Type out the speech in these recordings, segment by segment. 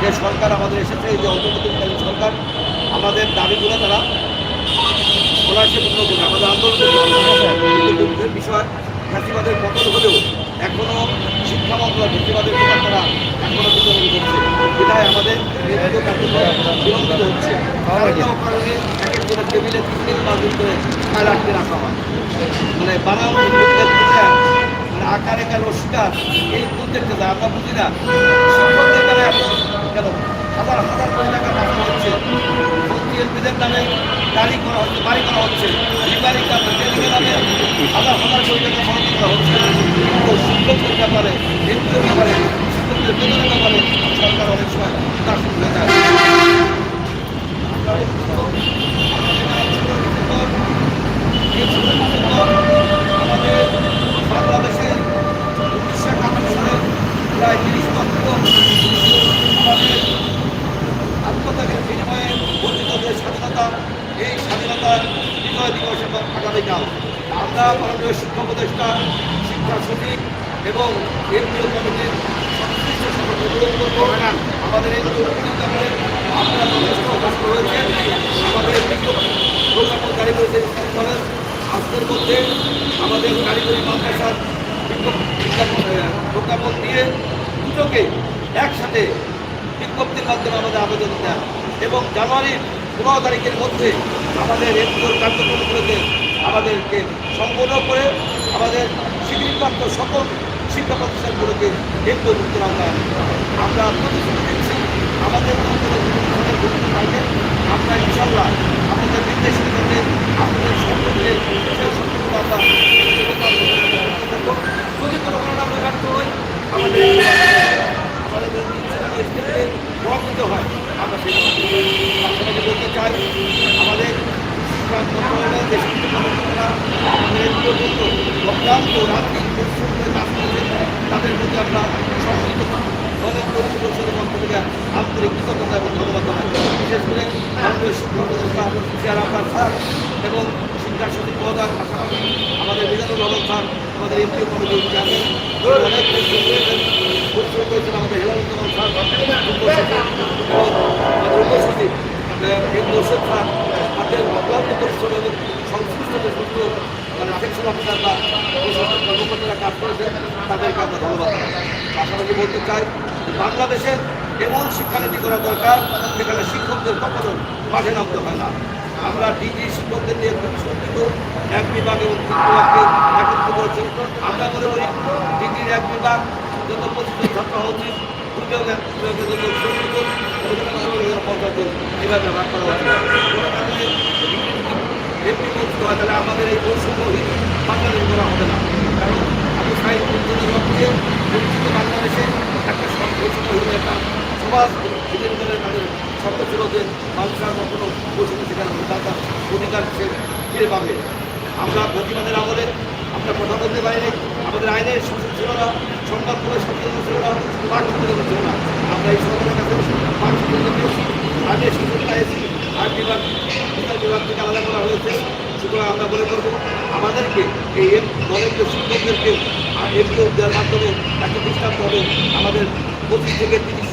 যে সরকার আমাদের এসেছে, এই যে অন্তর্বর্তীকালীন সরকার, আমাদের দাবিগুলো তারা স্কলারশিপ উন্নত করবে। আমাদের আন্দোলন বিষয় ফ্যাসিবাদের পতন হলেও এখনও শিক্ষা মন্ত্রণালয়, ফ্যাসিবাদের প্রকার তারা এখনও বিতরণ করছে। বিধায় আমাদের নেতৃত্ব কার্যক্রম বিলম্বিত হচ্ছে। কারণে এক একজনের টেবিলে তিন দিন করে ফাইল আটকে রাখা হয়। মানে বানানো মানে আকার একার অস্বীকার এই যায় আমরা বুঝি না, শিক্ষকদের দ্বারা এত কেন হাজার হাজার কোটি টাকা পাঠানো হচ্ছে। এমপিদের নামে গাড়ি করা হচ্ছে, বাড়ি করা হচ্ছে। রিপারিং নামে ট্রেনিংয়ের নামে হাজার হাজার কোটি টাকা খরচ করা হচ্ছে। কিন্তু শিক্ষকদের ব্যাপারে এমপিদের ব্যাপারে শিক্ষকদের বেতনের ব্যাপারে সরকার অনেক সময় তার এই ছোট আমাদের বাংলাদেশের উনিশশো সালে প্রায় তিরিশ লক্ষ আমাদের আত্মত্যাগের বিনিময়ে অর্জিত যে স্বাধীনতা এই স্বাধীনতার বিজয় দিবস এবং আগামীকাল আমরা মাননীয় শিক্ষা উপদেষ্টা, শিক্ষা সচিব এবং কেন্দ্রীয় কমিটির আমাদের এই আপনারা যথেষ্ট আমাদের কলেজ আজকের মধ্যে আমাদের কারিগরি মাদ্রাসার প্রজ্ঞাপন দিয়ে দুটোকে একসাথে বিজ্ঞপ্তির মাধ্যমে আমাদের আবেদন দেন এবং জানুয়ারির পনেরো তারিখের মধ্যে আমাদের এনজিওর কার্যক্রমগুলোতে আমাদেরকে সম্পূর্ণ করে আমাদের স্বীকৃতিপ্রাপ্ত সকল শিক্ষা প্রতিষ্ঠানগুলোকে এনজিও মুক্ত আমরা আমরা প্রতিশ্রুতি দিচ্ছি। আমাদের পাইলে আমরা ইনশাল্লাহ আমাদের নির্দেশিত করতে আপনাদের সম্পর্কে যদি কোনো কারণে আমরা ব্যর্থ আমাদের আমাদের স্টেপে প্রভাবিত হয়, আমরা সেটা বলতে চাই। আমাদের শিক্ষা দেশের আমাদের করছে তাদের প্রতি আমরা সম্মিলিত দলের পরিষদের পক্ষ থেকে আন্তরিক কৃতজ্ঞতা বিশেষ করে ভারতীয় শিক্ষা উপদেষ্টা চেয়ার আপনার স্যার এবং শিক্ষা সচিব মহোদয় আমাদের মিজানুর রহমান স্যার আমাদের এমপি কমিটির চেয়ারম্যান অনেক আমাদের হেলালুজ্জামান স্যার এবং আমাদের উপসচিব স্যার তাদের অক্লান্ত পরিশ্রম এবং সংশ্লিষ্ট যে সমস্ত মানে সেকশন অফিসার বা প্রশাসন কর্মকর্তারা কাজ করেছেন তাদেরকে আমরা ধন্যবাদ। পাশাপাশি বলতে চাই বাংলাদেশের এমন শিক্ষানীতি করা দরকার যেখানে শিক্ষকদের কখনো মাঠে নামতে হয় না। আমরা ডিগ্রি শিক্ষকদের নিয়ে চিন্তিত এক বিভাগ এবং বিভাগকে একত্রিত করেছি। আমরা মনে করি ডিগ্রির এক বিভাগ যত পঁচিশ ছাত্র হওয়া উচিত এইভাবে ভাগ করা উচিত এমপি বলতে হয় তাহলে আমাদের এই বৈষম্যহীন বাংলাদেশ করা হবে না। কারণ আবু উদ্দিনের লক্ষ্যে পরিচিত বাংলাদেশে একটা সব বৈষম্যহীন একটা সমাজ দিনে তাদের শব্দ ছিল যে মানুষের কখনো বৈষম্য সেখানে তার অধিকার সে ফিরে পাবে। আমরা প্রতিবাদের আমলে আমরা প্রধানমন্ত্রী বাইরে আমাদের আইনের শাসন ছিল না। সংবাদ করে সচেতন ছিল না। পাঠ ছিল না। আমরা এই সরকারের কাছে পাঠ আইনের শাসন পেয়েছি আট বিভাগ, বিচার বিভাগ থেকে আলাদা করা হয়েছে। সুতরাং আমরা মনে করব আমাদেরকে এই দলের শিক্ষকদেরকে এমপিও দেওয়ার মাধ্যমে একটা দৃষ্টান্ত হবে আমাদের পঁচিশ থেকে তিরিশ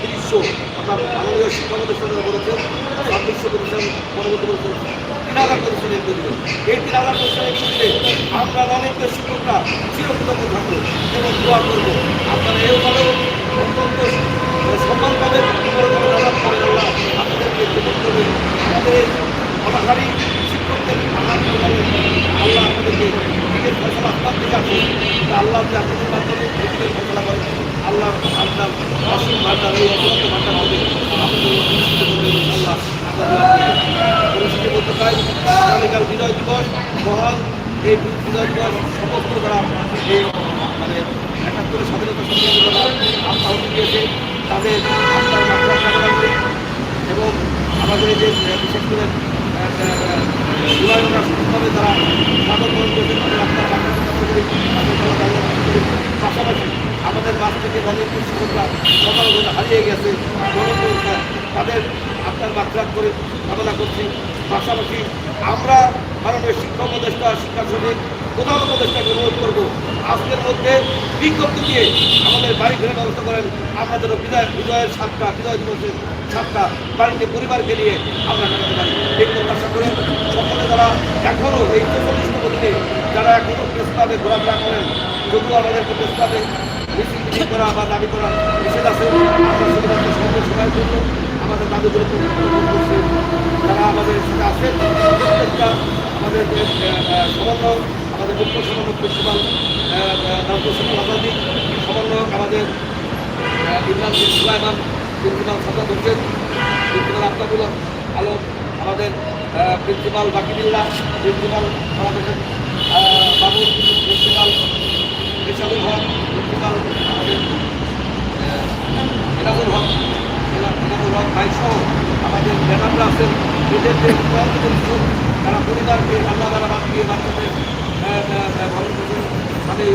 তিরিশশো আপনার মাননীয় শিক্ষা প্রতিষ্ঠানে বলেছেন ছাব্বিশশো প্রতিষ্ঠান পরবর্তী বলেছেন তিন হাজার প্রতিষ্ঠান এমপি দিবেন এই তিন হাজার প্রতিষ্ঠান এমপি দিলে আমরা অনেকের শিক্ষকরা চিরকৃতজ্ঞ থাকব এবং দোয়া করব। আপনারা ভালো অত্যন্ত সম্মান পাবেন আমাদের আঘাত করবেন আল্লাহ আপনাদেরকে দিকের ফসল আল্লাহ যে আপনাদের মাধ্যমে করেন আল্লাহ আপনার হবে আপনাদের অনুষ্ঠিত বলতে চাই আগামীকাল বিজয় দিবস মহান এই বিজয় দিবস সমস্ত যারা স্বাধীনতা সংগ্রামী যারা আত্মাহুতি তাদের এই যে বিশেষ করে সঠিকভাবে তারা স্বাগত গ্রহণ করেছে তাদের পাশাপাশি আমাদের মাছ থেকে অনেক শিক্ষকরা সকাল ধরে হারিয়ে গেছে তাদের আপনার মাত্রা করে কামনা করছি। পাশাপাশি আমরা ভারতের শিক্ষা উপদেষ্টা, শিক্ষা সচিব প্রধান উপদেষ্টাকে অনুরোধ করব, আজকের মধ্যে বিজ্ঞপ্তি দিয়ে আমাদের বাড়ি ফেরার ব্যবস্থা করেন। আমরা যেন বিদায় বিজয়ের সাতটা বিজয় দিবসের সাতটা বাড়িতে পরিবারকে নিয়ে আমরা কাটাতে পারি। এই প্রত্যাশা করে সকলে যারা এখনও এই চল্লিশ দিনে যারা এখনও প্রেস ক্লাবে ঘোরাফেরা করেন, যদিও আমাদেরকে প্রেস মিছিল করা বা দাবি করা নিষেধ আছে, আমরা সেগুলোকে সঙ্গে সময়ের জন্য আমাদের দাবিগুলো যারা আমাদের সাথে আছেন আমাদের সমন্বয় আমাদের মুখ্য সমন্বয় প্রিন্সিপাল সুনীল আজাদি সমন্বয়ক আমাদের ইমরান সুলাইমান, প্রিন্সিপাল সাজাদ হোসেন, প্রিন্সিপাল আফতাবুল আলম, আমাদের প্রিন্সিপাল বাকিদুল্লাহ, প্রিন্সিপাল আমাদের বাবুল প্রিন্সিপাল রিসাদুল হক, প্রিন্সিপাল আমাদের এনামুল হক, এনা- এনামুল হক ভাই সহ আমাদের ম্যাডামরা আছেন। সহযোগী তারা পরিবারকে রান্না বান্না বাদ দিয়ে বাচ্চাদের স্বামী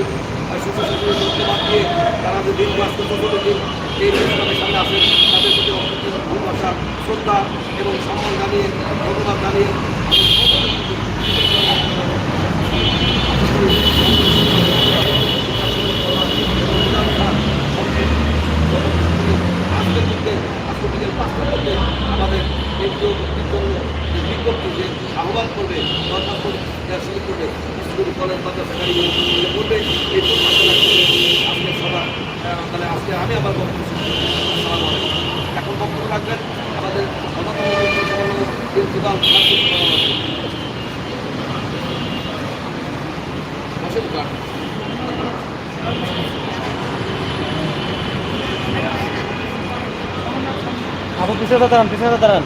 শ্বশুর শাশুড়ি লোককে বাদ দিয়ে তারা যে দিন ক্লাস করতে এই অনুষ্ঠানের সামনে আসেন ভালোবাসা শ্রদ্ধা এবং সম্মান জানিয়ে ধন্যবাদ জানিয়ে আজকের মধ্যে আজকে বিকেল পাঁচটার মধ্যে আমাদের কেন্দ্রীয় মুক্তির বিজ্ঞপ্তি যে আহ্বান করবে দরখাস্ত দেওয়া শুরু কলেজ মাদ্রাসা গাড়ি করবে এই আজকে সভা তাহলে আজকে আমি আবার। এখন বক্তব্য রাখবেন আমাদের অন্যতম প্রিন্সিপাল বসেন কার আপু পিছনে দাঁড়ান। পিছনে দাঁড়ান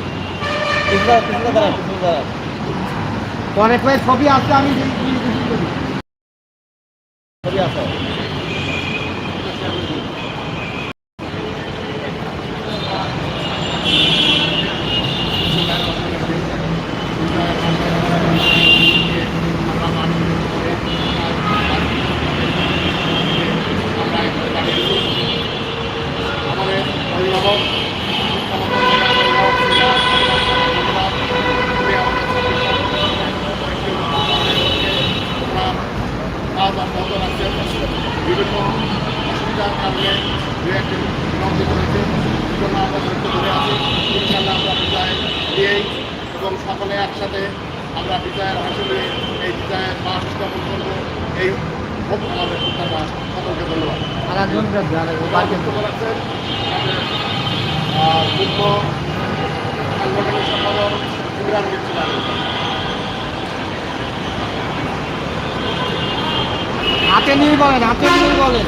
পিছনে দাঁড়ান পিছনে দাঁড়ান। ভাই ছবি আছে আমি যে- যে- যে- করি। ছবি আছে আমাদের অভিভাবক কাজ অব্যাহত রাখছেন বিভিন্ন অসুবিধার কারণে দু একটি বিলম্বিত হয়েছে সেজন্য আমরা ধৈর্য ধরে আছি ইনশাল্লাহ আমরা বিজয় দিয়েই এবং সকলে একসাথে আমরা বিজয়ের নিয়ে এই বিজয়ের মাস উদযাপন করব এই হোক আমাদের প্রত্যাশা সকলকে ধন্যবাদ। রাখছেন মুখ্য সাংগঠনিক সম্পাদক ইমরান হাতে নিয়ে বলেন হাতে নিয়ে বলেন।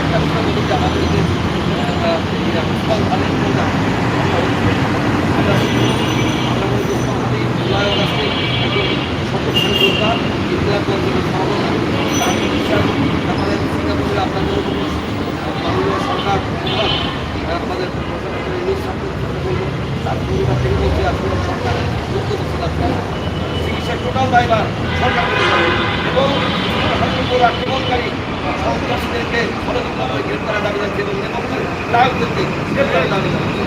একটা যে আমাদের যে ধানের প্রোগ্রাম আমরা আমরা মনে আপনাদের মাননীয় সরকার। আমাদের তার পরিবার থেকে বলছি মুক্ত করতে পারছে চিকিৎসার সরকার এবং আক্রমণকারী সন্ত্রাসীদেরকে গ্রেপ্তারের দাবি জানাচ্ছি এবং গ্রাহকদেরকে গ্রেপ্তারের দাবি জানাচ্ছি